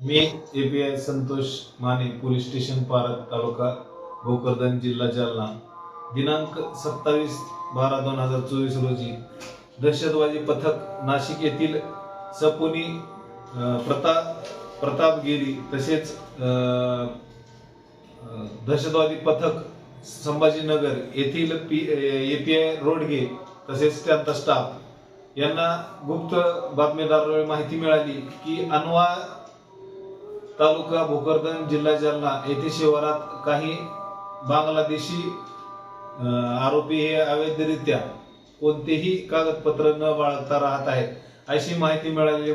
Me A P I Santosh Mane police station पारत तालुका भोकरदन जिल्हा जालना. दिनांक सत्तावीस बारा दोन हजार चोवीस रोजी दहशतवादी पथक नाशिक येथील सपुनी प्रता प्रताप प्रतापगिरी तसेच दहशतवादी पथक संभाजीनगर येथील P A P I Rodge तसेच त्यांचा स्टाफ यांना गुप्त बातमीदारामुळे माहिती मिळाली की अनवा तालुका भोकरदन जिल्हा जालना येथे शिवारात काही बांगलादेशी आरोपी हे अवैधरित्या कोणतेही कागदपत्र न बाळगता राहत आहेत. अशी माहिती मिळालेली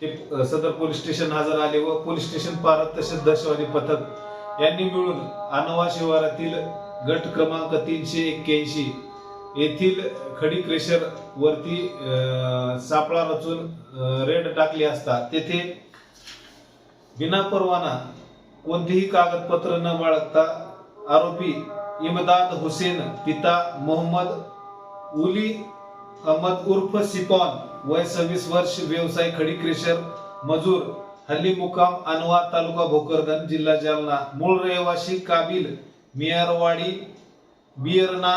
ते सदर पोलीस स्टेशन हजर आले व पोलीस स्टेशन पारत तसेच दहशतवादी पथक यांनी मिळून अनवा शिवारातील गट क्रमांक तीनशे एक्क्याऐंशी येथील खडी क्रेशर वरती सापळा रचून रेड टाकली असता. तेथे बिना परवाना कोणतीही कागदपत्र न बाळगता आरोपी इमदाद हुसेन पिता मोहम्मद उली अहमद उर्फ सिपॉन वय सव्वीस वर्ष व्यवसाय खडी क्रेशर मजूर हल्ली मुकाम अनवा तालुका भोकरदन जिल्हा जालना. मूळ रहिवासी काबिल मियारवाडी बियरना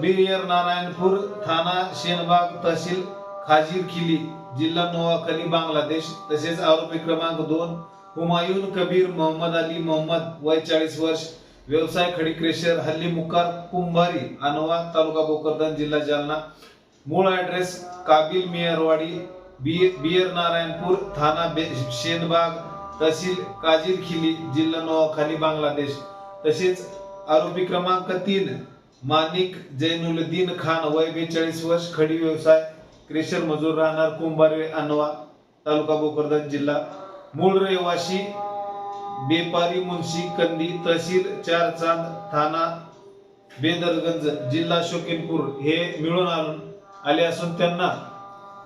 बियर नारायणपूर थाना शेनबाग तहसील खाजीर खिली जिल्हा नोवाखली बांगलादेश तसेच आरोपी क्रमांक दोन हुमायून कबीर मोहम्मद अली मोहम्मद वय चाळीस वर्ष व्यवसाय खडी क्रेशर हल्ली मुकार कुंभारी अनवा तालुका भोकरदन जिल्हा जालना. मूळ ऍड्रेस काबिल मियरवाडी बियर नारायणपूर थाना शेनबाग तहसील काजीर खिली जिल्हा नोवाखाली बांगलादेश. तसेच आरोपी क्रमांक तीन मानिक जैनुलद्दीन खान वय बेचाळीस वर्ष खडी व्यवसाय क्रेशर मजूर राहणार कुंभारे अनवा तालुका भोकरदन जिल्हा. मूळ रहिवासी बेपारी मुन्शी कंदी तहसील चार चांद थाना बेदरगंज जिल्हा शोकिनपूर हे मिळून आणून आले असून त्यांना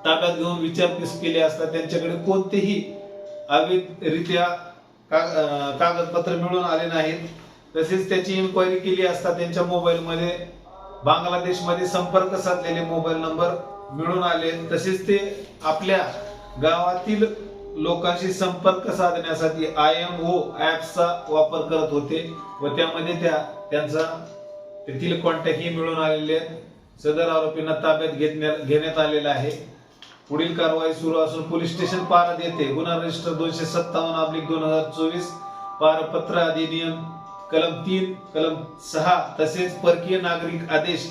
ताब्यात घेऊन विचारपूस केली असता त्यांच्याकडे कोणतेही अवैधरित्या कागदपत्र मिळून आले नाहीत. तसेच त्याची इन्क्वायरी केली असता त्यांच्या मोबाईलमध्ये बांगलादेशमध्ये संपर्क साधलेले मोबाईल नंबर मिळून आले. तसेच ते आपल्या गावातील लोकांशी संपर्क साधण्यासाठी आय एम ओ ऍपचा वापर करत होते व त्यामध्ये त्या त्यांचा तेथील कॉन्टॅक्टही मिळून आलेले आहेत. सदर आरोपींना ताब्यात घेतण्या घेण्यात आलेला आहे. पुढील कारवाई सुरू असून पोलीस स्टेशन पारद येथे गुन्हा रजिस्टर दोनशे सत्तावन्न अब्लिक दोन हजार चोवीस पारपत्र अधिनियम कलम तीन कलम सहा तसेच परकीय नागरिक आदेश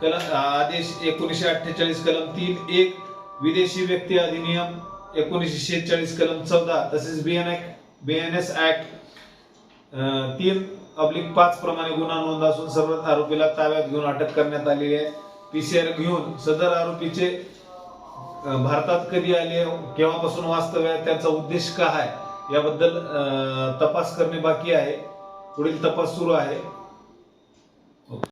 कलम आदेश एकोणीसशे अठ्ठेचाळीस कलम तीन एक विदेशी व्यक्ती अधिनियम एकोणीसशे शेहेचाळीस कलम चौदा तसेच बीएन बीएनएस ऍक्ट तीन अब्लिक पाच प्रमाणे गुन्हा नोंद असून सर्व आरोपीला ताब्यात घेऊन अटक करण्यात आलेली आहे. पीसीआर घेऊन सदर आरोपीचे भारतात कधी आले केव्हापासून वास्तव्य त्याचा उद्देश काय याबद्दल तपास करणे बाकी आहे. पुढील तपास सुरू आहे.